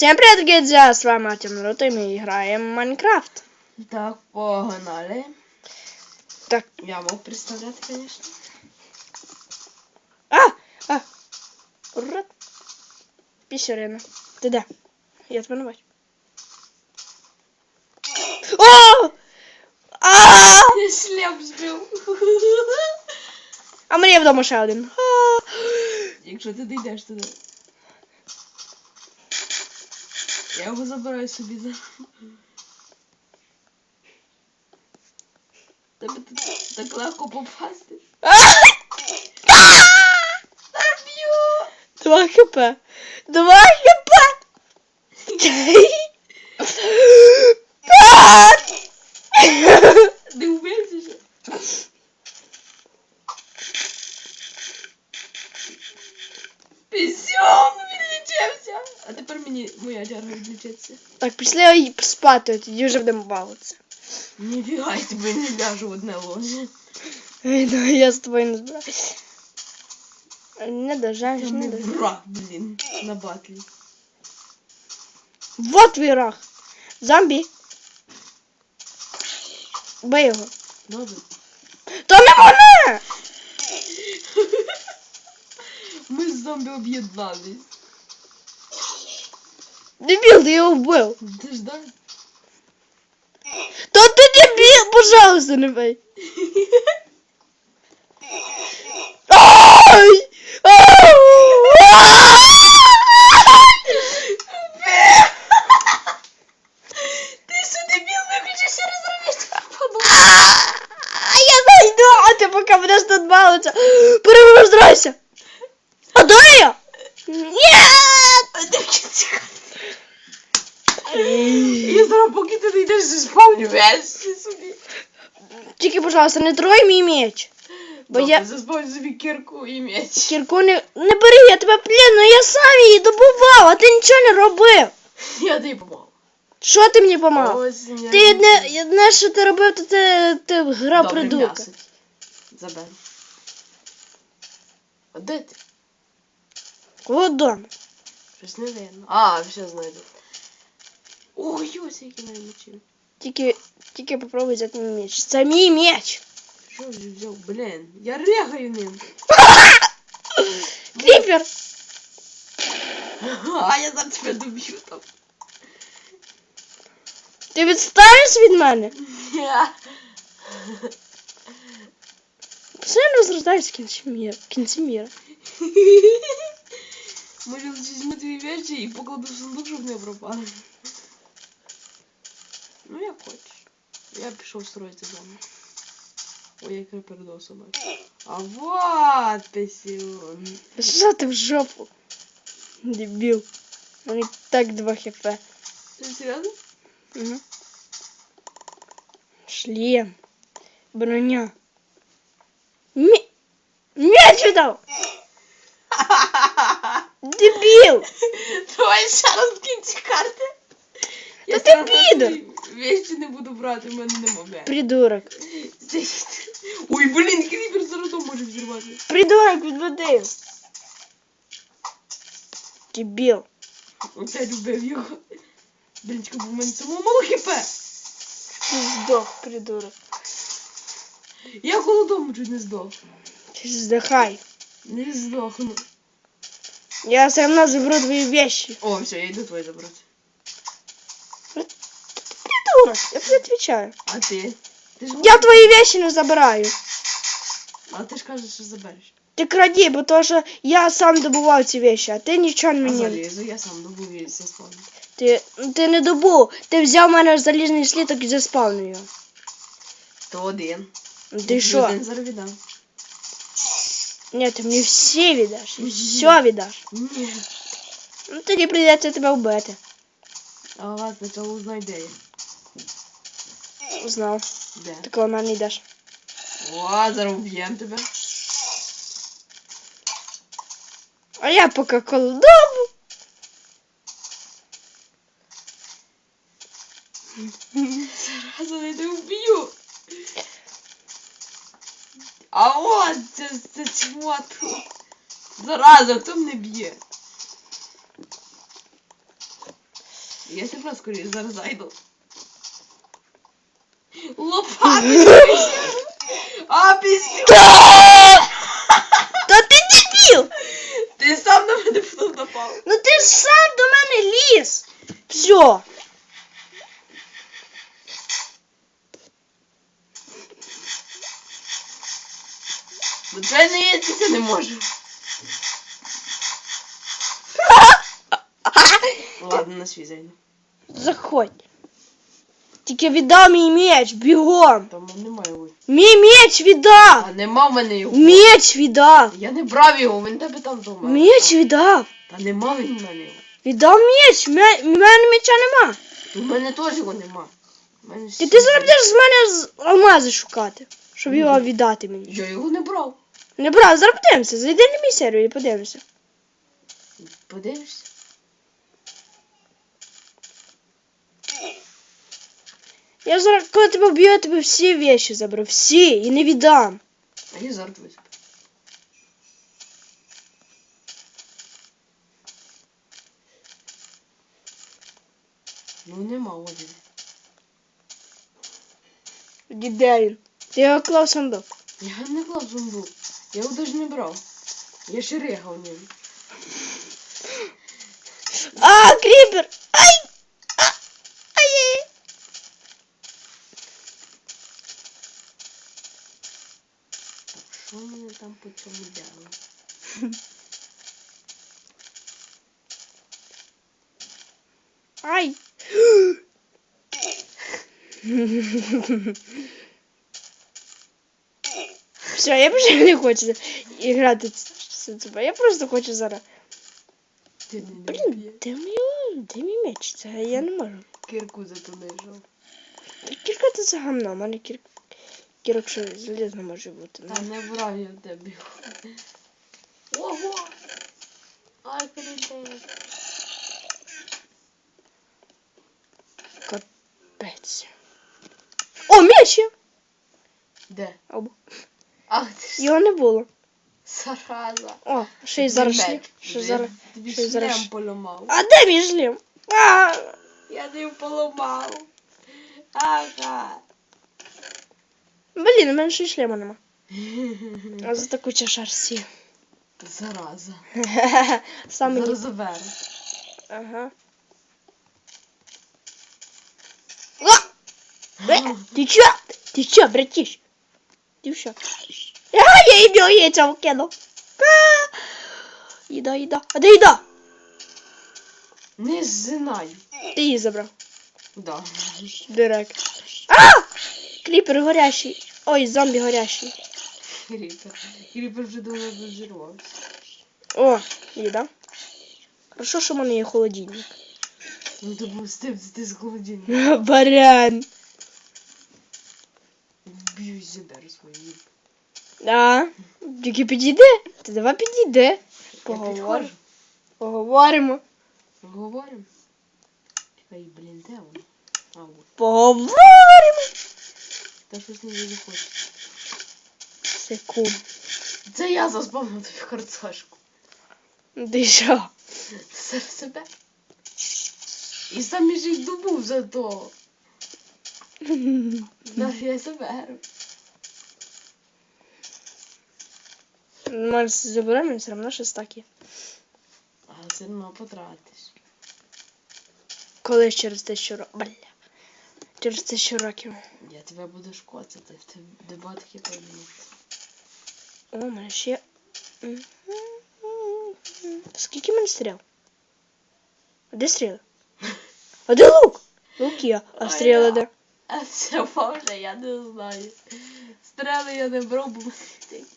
Всем привет, друзья! С вами Артем Наруто, и мы играем в Майнкрафт. Так, погнали. Так. Я мог представляти, звісно. А! А! Ура! Піщерина. Ти де? Я тебе не бачу. О! А! Я шлем збив. А мені вдома ще один. Якщо ти дійдеш туди. Я його забираю собі за. Тебе так легко попасти. А! Б'ю! Два хп. Два хп. Не вбився ще. Пісьон А тепер мені моя черга відлічиться. Так, пішли спати, тоді вже будемо бавитися. Ніфіга, я тебе не ляжу в одне ложе. Ну я з тобою не збираюсь. Не дожаєш, не дожаєш. враг, блін, на батлі. Вот твій рах. Зомбі. Бий його. Добре. То не мене! Ми з зомбі об'єднались. Дебіл, ти його вбив. Ти ж да? То ти дебіл, пожалуйста, не бий. Ай! Ти що дебіл, виключи ще раз робиш А я зайду, а ти поки будеш тут бавитися. Перевоздрайся. А дай я? Нет! Я зараз, поки ти не йдеш, заспавню весь собі. Тільки, пожалуйста, не трой мій меч. Бо Добре, я заспавню собі кірку і меч. кірку не, не бери, я тебе пліну, ну я сам її добував, а ти нічого не робив. Я тобі помогу. Що ти мені помагав? Ось я- Ти не, одне, що ти робив, то ти, ти гра Добре, придурка. м'ясо. Забери. А де ти? Кого дома? Щось не видно. А, все знайду. Ой, ось який мене мечі. Тільки, тільки попробуй взяти мій меч. Це мій меч. Що ж я взяв? Блін, я регаю ним. Кріпер. А я зараз тебе доб'ю там. Ти відстанеш від мене? Я. Постійно розростаєш в кінці міра. В кінці міра. Може візьму твої речі і покладу в сундук, щоб не пропали. Ну як хочеш. Я пішов строїти дому. Ой, я передав собою. А вот писюн. Що ти в жопу? Дебіл. Мені так два хп. Ти серйозно? Угу. Шлем. Броня. Мі... Меч віддав! Дебіл! Давай ще раз в кінці карти. Та ти підер. Вещі не буду брати, в мене нема м'я. Придурок. Ой, блін, кріпер зараз може взірвати. Придурок відведи. Дебіл. Оце любив його. Блін, чекай, бо в мене самого мало хп. Ти здох, придурок. Я голодом чуть не здох. Ти ж здихай. Не здохну. Я все равно заберу твої вещи. О, все, я йду твої забрати. Придурок, я тебе отвечаю. А ти? Ти ж Я твої вещи не забираю. А ти ж кажеш, що забереш. Ти краді, бо то, що я сам добував ці вещи, а ти нічого А мені. залізу, я сам добув і все спавню. Ти, ти не добув. Ти взяв в мене залізний сліток і заспавнив його. То один. Ти що? Один зараз віддам. Ні, ти мені всі віддаш. Все віддаш. Ні. Ну тоді прийдеться тебе вбити. А ладно, спочатку узнай, де я. Знав. Де? Ти коло мене йдеш. О, зараз вб'єм тебе. А я поки коло дому. Я тебе вб'ю. А от це, це чмо тут. Зараза, хто мене б'є? Я тебе скоріше зараз зайду. Лопати! А, пісню! Та ти дебіл! Ти сам на мене потім напав. Ну ти ж сам до мене ліз! Все. Не я це не можу. Ладно, на зайду. Заходь. Тільки віддав мій меч, бігом. Там немає його. Мій меч віддав! А нема в мене його. Меч віддав! Я не брав його, він тебе там вдома. Меч віддав! Та нема він в мене його. Віддав меч! Ме- В мене меча нема. У мене теж його нема. У мене І всі- ти зараз будеш з мене з- алмази шукати, щоб його віддати мені. Я його не брав. Не брав, зараз подивимося. Зайди на мій сервер і подивимося. Подивишся? Я зараз, коли тебе вб'ю, я тебе всі вещи заберу. Всі, і не віддам. А я зараз візьму. Ну нема один. Тоді Де він? Ти його клав в сундук. Я не клав зомбу. Я його навіть не брав. Я ще регав ним. Що мене там по? Ай! Все, я більше не хочу грати це тебе. Я просто хочу зараз. Блін, де мій, де мій меч? Це я не можу. Кирку зато жав. Кірка це гамно, у мене кір... що залізно може бути. Та не брав я в тебе. Ого! Ай, прилетає. Капець. О, меч є! Де? Або. Ах ти ж Його не було. зараза. О, ще й зараз шлем. Ще зараз. Тобі ще й зараз- шлем поламав. А де мій шлем? А! Я не поламав. Ага. Блін, у мене ще й шлема нема. А за таку чашарсі. Зараза. Саме Зараз ні. заберу. Ага. А! Э, Ты чё? Ты чё, братиш? Ты что? А, я имел яйца кинул. А! Еда, еда. А да еда? Не знаю. Ты її забрав. Да. Дурак. А! Кліпер горящий. Ой, зомбі горящий. Кріпер. Кріпер вже давно розірвався. О, їда. Хорошо, що в мене є холодильник. Ну то був з тим, ти з холодильника. Баран. Вб'ю і заберу. Да. Тільки підійде. Ти давай підійде. Я Поговоримо. Поговоримо. Говоримо. Чекай, блін, де воно? Поговоримо. Та щось не виходить. Секунд. Це я заспавнив тобі картошку. Ти що? Це себе. І сам же й добув за то. Да, я заберу. Може, заберемо, все одно щось так є. Але все одно потратиш. Колись через тисячу років. Бля. Через тисячу років. Я тебе буду шкоцати, в тебе дебатки поймуть. О, мене ще. Скільки мене стріл? А де стріли? А де лук? Лук є, а стріли де? А це може, я не знаю. Стріли я не брав, бо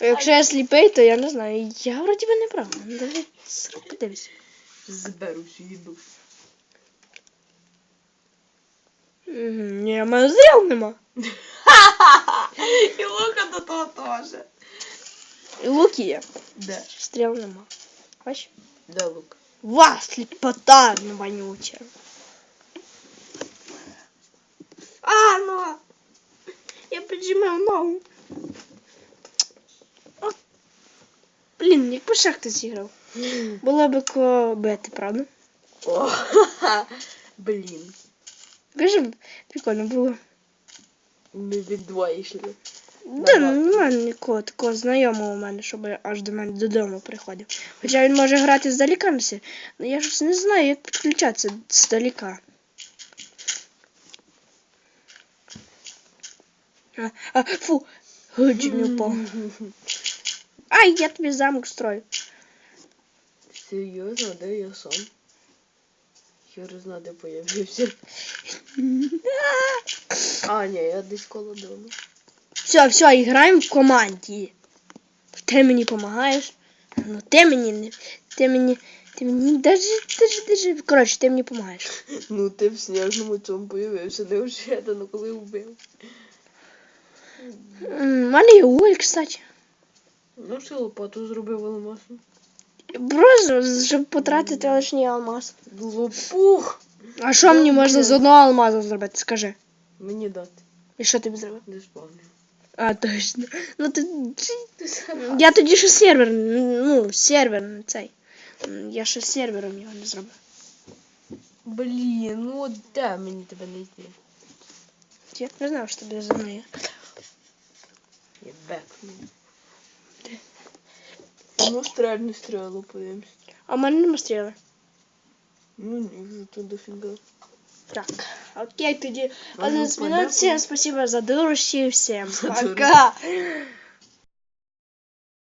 Якщо я сліпий, то я не знаю. Я вроді би не прав. Ну, Давай срок подивись. зберу всю їду. Ні, в мене стріл нема. І лука до того теж. І лук є. Де? Стріл нема. Бач? Де лук? Ва, сліпота вонюча. А, ну. Я піджимав ногу. О. Блін, якби ще хтось зіграв. Було б ко бити, правда? О, Блін. Кажи, прикольно було. Ми від двоє йшли. Да, Нормально. ну немає нікого такого знайомого у мене, щоб аж до мене додому приходив. Хоча він може грати здаліка на сі, але я ж не знаю, як підключатися здаліка. А, а, фу, чуть не упав. Ай, я тобі замок строю. Серйозно, де я сам? Хер зна, де появився. А, ні, я десь коло дому. Все, все, граємо в команді. Ти мені допомагаєш. Ну ти мені не. Ти мені. Ти мені даже, даже, даже. Коротше, ти мені допомагаєш. Ну ти в сніжному цьому появився, не вже, ну коли вбив. У мене є уголь, кстати. Ну, ще лопату зробив алмазну. Просто, щоб потратити лишній алмаз. Лопух! А що мені можна Добре. з одного алмазу зробити? Скажи. Мені дати. І що тобі зробив? Не спавню. А, точно. Ну ти. Ти сам. Я тоді ще сервер. Ну, сервер не цей. М, Я ще сервером його не зробив. Блін, ну от де мені тебе не йти? Я не знав, що тобі за мною. Я бекну. Ну, стрельне стріло, подивимось. А в мене нема стріли. Ну, ні, вже тут дофіга. Так, окей, тоді. Ладно, Один з минут. понятно. Всем спасибо за дурощи. Всем За пока.